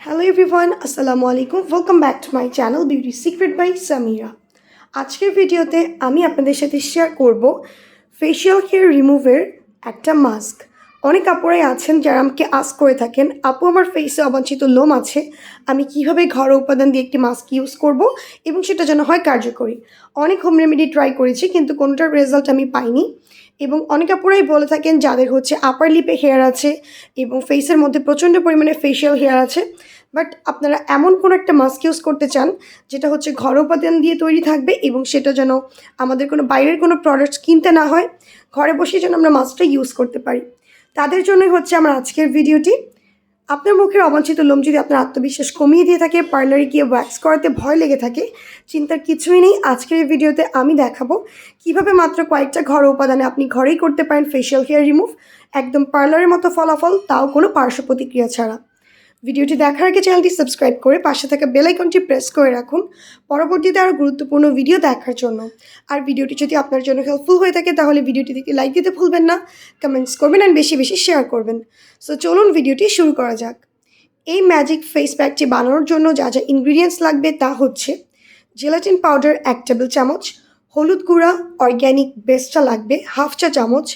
Hello everyone আসসালামু আলাইকুম welcome back to my channel beauty secret by Samira আজকের ভিডিওতে আমি আপনাদের সাথে শেয়ার করব ফেশিয়াল হেয়ার রিমুভের একটা মাস্ক অনেক আপুরাই আছেন যারা আমাকে আস করে থাকেন, আপু আমার ফেসে অবাঞ্ছিত লোম আছে, আমি কীভাবে ঘরোয়া উপাদান দিয়ে একটি মাস্ক ইউজ করব এবং সেটা যেন হয় কার্যকরী? অনেক হোম রেমেডি ট্রাই করেছি, কিন্তু কোনোটার রেজাল্ট আমি পাইনি এবং অনেক আপুরাই বলে থাকেন যাদের হচ্ছে আপার লিপে হেয়ার আছে এবং ফেসের মধ্যে প্রচণ্ড পরিমাণে ফেশিয়াল হেয়ার আছে বাট আপনারা এমন কোনো একটা মাস্ক ইউজ করতে চান, যেটা হচ্ছে ঘরোয়া উপাদান দিয়ে তৈরি থাকবে এবং সেটা যেন আমাদের কোনো বাইরের কোনো প্রোডাক্টস কিনতে না হয়, ঘরে বসে যেন আমরা মাস্কটা ইউজ করতে পারি। তাদের জন্যই হচ্ছে আমার আজকের ভিডিওটি। আপনার মুখের অবাঞ্ছিত লোম যদি আপনার আত্মবিশ্বাস কমিয়ে দিয়ে থাকে, পার্লারে গিয়ে ওয়্যাক্স করাতে ভয় লেগে থাকে, চিন্তার কিছুই নেই। আজকের এই ভিডিওতে আমি দেখাবো কীভাবে মাত্র কয়েকটা ঘর উপাদানে আপনি ঘরেই করতে পারেন ফেশিয়াল হেয়ার রিমুভ একদম পার্লারের মতো ফলাফল, তাও কোনো পার্শ্ব প্রতিক্রিয়া ছাড়া। ভিডিওটি দেখার আগে চ্যানেলটি সাবস্ক্রাইব করে পাশে থাকা বেল আইকনটি প্রেস করে রাখুন। পরবর্তীতে আরও গুরুত্বপূর্ণ ভিডিও দেখার জন্য। আর ভিডিওটি যদি আপনার জন্য হেল্পফুল হয়ে থাকে, তাহলে ভিডিওটি থেকে লাইক দিতে ভুলবেন না কমেন্টস করবেন আর বেশি বেশি শেয়ার করবেন। সো চলুন ভিডিওটি শুরু করা যাক। এই ম্যাজিক ফেস প্যাকটি বানানোর জন্য যা যা ইনগ্রিডিয়েন্টস লাগবে তা হচ্ছে জেলাটিন পাউডার এক টেবিল চামচ, হলুদ গুঁড়া অর্গ্যানিক বেসটা লাগবে হাফ চা চামচ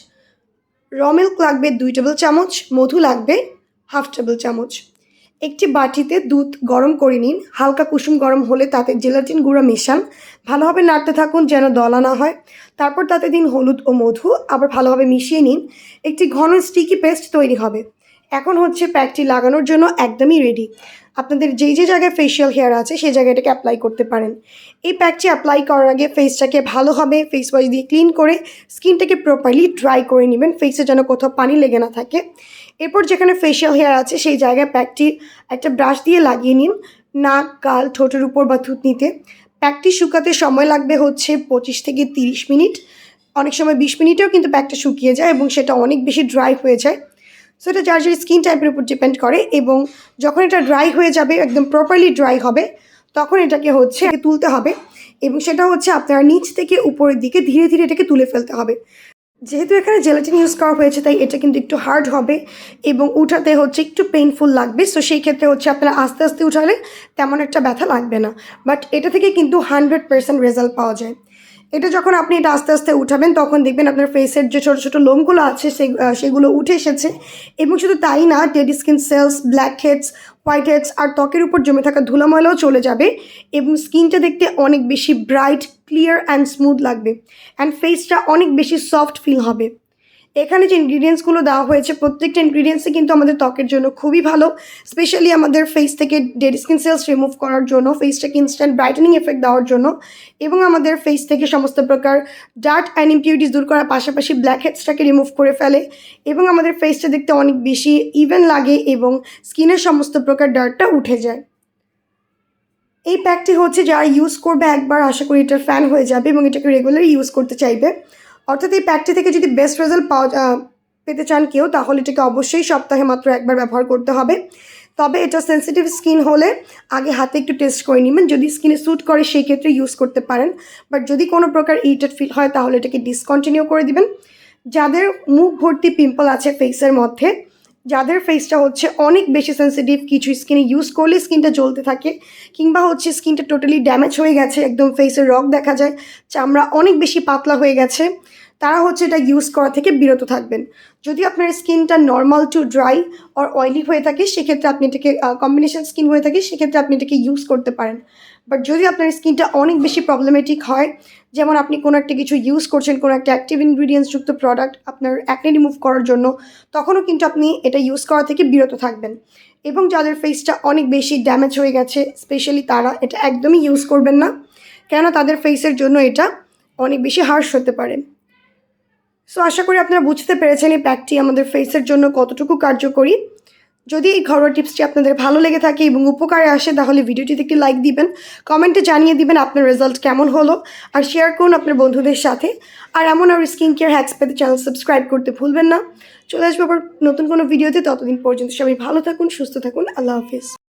র মিল্ক লাগবে দুই টেবিল চামচ, মধু লাগবে হাফ টেবিল চামচ। একটি বাটিতে দুধ গরম করে নিন। হালকা কুসুম গরম হলে তাতে জেলাটিন গুঁড়া মেশান। ভালোভাবে নাড়তে থাকুন যেন দলা না হয়। তারপর তাতে দিন হলুদ ও মধু। আবার ভালোভাবে মিশিয়ে নিন। একটি ঘন স্টিকি পেস্ট তৈরি হবে। এখন হচ্ছে প্যাকটি লাগানোর জন্য একদমই রেডি আপনাদের যেই যে জায়গায় ফেশিয়াল হেয়ার আছে, সেই জায়গাটাকে অ্যাপ্লাই করতে পারেন। এই প্যাকটি অ্যাপ্লাই করার আগে ফেসটাকে ভালোভাবে ফেস ওয়াশ দিয়ে ক্লিন করে স্কিনটাকে প্রপারলি ড্রাই করে নেবেন। ফেসে যেন কোথাও পানি লেগে না থাকে। এরপর যেখানে ফেশিয়াল হেয়ার আছে, সেই জায়গায় প্যাকটি একটা ব্রাশ দিয়ে লাগিয়ে নিন, নাক, গাল, ঠোঁটের উপর বা থুতনিতে। প্যাকটি শুকাতে সময় লাগবে হচ্ছে পঁচিশ থেকে তিরিশ মিনিট। অনেক সময় বিশ মিনিটেও কিন্তু প্যাকটা শুকিয়ে যায় এবং সেটা অনেক বেশি ড্রাই হয়ে যায়। সো এটা যার যার স্কিন টাইপের উপর ডিপেন্ড করে এবং যখন এটা ড্রাই হয়ে যাবে, একদম প্রপারলি ড্রাই হবে, তখন এটাকে হচ্ছে তুলতে হবে এবং সেটা হচ্ছে আপনার নিচ থেকে উপরের দিকে ধীরে ধীরে এটাকে তুলে ফেলতে হবে। যেহেতু এখানে জেলাটিন ইউজ করা হয়েছে, তাই এটা কিন্তু একটু হার্ড হবে এবং উঠাতে হচ্ছে একটু পেইনফুল লাগবে। সো সেই ক্ষেত্রে হচ্ছে আপনারা আস্তে আস্তে উঠালে তেমন একটা ব্যথা লাগবে না। বাট এটা থেকে কিন্তু হান্ড্রেড পার্সেন্ট রেজাল্ট পাওয়া যায়। এটা যখন আপনি এটা আস্তে আস্তে উঠাবেন, তখন দেখবেন আপনার ফেসের যে ছোটো ছোটো লোমগুলো আছে সেগুলো উঠে এসেছে। এবং শুধু তাই না dead skin cells blackheads whiteheads আর ত্বকের উপর জমে থাকা ধুলাময়লাও চলে যাবে এবং স্কিনটা দেখতে অনেক বেশি ব্রাইট ক্লিয়ার অ্যান্ড স্মুথ লাগবে। অ্যান্ড ফেসটা অনেক বেশি সফট ফিল হবে। এখানে যে ইনগ্রিডিয়েন্টসগুলো দেওয়া হয়েছে, প্রত্যেকটা ইনগ্রিডিয়েন্টসই কিন্তু আমাদের ত্বকের জন্য খুবই ভালো। স্পেশালি আমাদের ফেস থেকে ডেড স্কিন সেলস রিমুভ করার জন্য ফেসটাকে ইনস্ট্যান্ট ব্রাইটেনিং এফেক্ট দেওয়ার জন্য এবং আমাদের ফেস থেকে সমস্ত প্রকার ডার্ট অ্যান্ড ইম্পিউরিটিস দূর করার পাশাপাশি ব্ল্যাক হেডসটাকে রিমুভ করে ফেলে এবং আমাদের ফেসটা দেখতে অনেক বেশি ইভেন লাগে এবং স্কিনের সমস্ত প্রকার ডার্টটা উঠে যায়। এই প্যাকটি হচ্ছে যারা ইউজ করবে একবার, আশা করি এটার ফ্যান হয়ে যাবে এবং এটাকে রেগুলার ইউজ করতে চাইবে। অর্থাৎ এই প্যাকটি থেকে যদি বেস্ট রেজাল্ট পাওয়া পেতে চান কেউ, তাহলে এটাকে অবশ্যই সপ্তাহে মাত্র একবার ব্যবহার করতে হবে। তবে এটা সেন্সিটিভ স্কিন হলে আগে হাতে একটু টেস্ট করে নেবেন। যদি স্কিনে স্যুট করে, সেই ক্ষেত্রে ইউজ করতে পারেন। বাট যদি কোনো প্রকার ইরিটেড ফিল হয়, তাহলে এটাকে ডিসকন্টিনিউ করে দিবেন। যাদের মুখ ভর্তি পিম্পল আছে ফেসের মধ্যে যাদের ফেসটা হচ্ছে অনেক বেশি সেন্সিটিভ কিছু স্কিনে ইউজ করলে স্কিনটা জ্বলতে থাকে, কিংবা হচ্ছে স্কিনটা টোটালি ড্যামেজ হয়ে গেছে, একদম ফেসের রক দেখা যায়, চামড়া অনেক বেশি পাতলা হয়ে গেছে তারা হচ্ছে এটা ইউজ করা থেকে বিরত থাকবেন। যদি আপনার স্কিনটা normal to dry or oily হয়ে থাকে, সেক্ষেত্রে আপনি এটাকে কম্বিনেশন স্কিন হয়ে থাকে, সেক্ষেত্রে আপনি এটাকে ইউজ করতে পারেন। বাট যদি আপনার স্কিনটা অনেক বেশি প্রবলেমেটিক হয়, যেমন আপনি কোনো একটা কিছু ইউজ করছেন, কোনো একটা অ্যাক্টিভ ইনগ্রিডিয়েন্টস যুক্ত প্রোডাক্ট আপনার অ্যাকনে রিমুভ করার জন্য, তখনও কিন্তু আপনি এটা ইউজ করা থেকে বিরত থাকবেন। এবং যাদের ফেসটা অনেক বেশি ড্যামেজ হয়ে গেছে স্পেশালি তারা এটা একদমই ইউজ করবেন না। কেন তাদের ফেসের জন্য এটা অনেক বেশি হার্শ হতে পারে। সো আশা করি আপনারা বুঝতে পেরেছেন এই প্যাকটি আমাদের ফেসের জন্য কতটুকু কার্যকরী। যদি এই ঘরোয়া টিপসটি আপনাদের ভালো লেগে থাকে এবং উপকারে আসে, তাহলে ভিডিওটিতে একটি লাইক দিবেন কমেন্টে জানিয়ে দিবেন আপনার রেজাল্ট কেমন হলো, আর শেয়ার করুন আপনার বন্ধুদের সাথে। আর এমন আর স্কিন কেয়ার হ্যাক্স পেতে চ্যানেল সাবস্ক্রাইব করতে ভুলবেন না। চলে আসব আবার নতুন কোনো ভিডিওতে ততদিন পর্যন্ত সবাই ভালো থাকুন, সুস্থ থাকুন, আল্লাহ হাফিজ।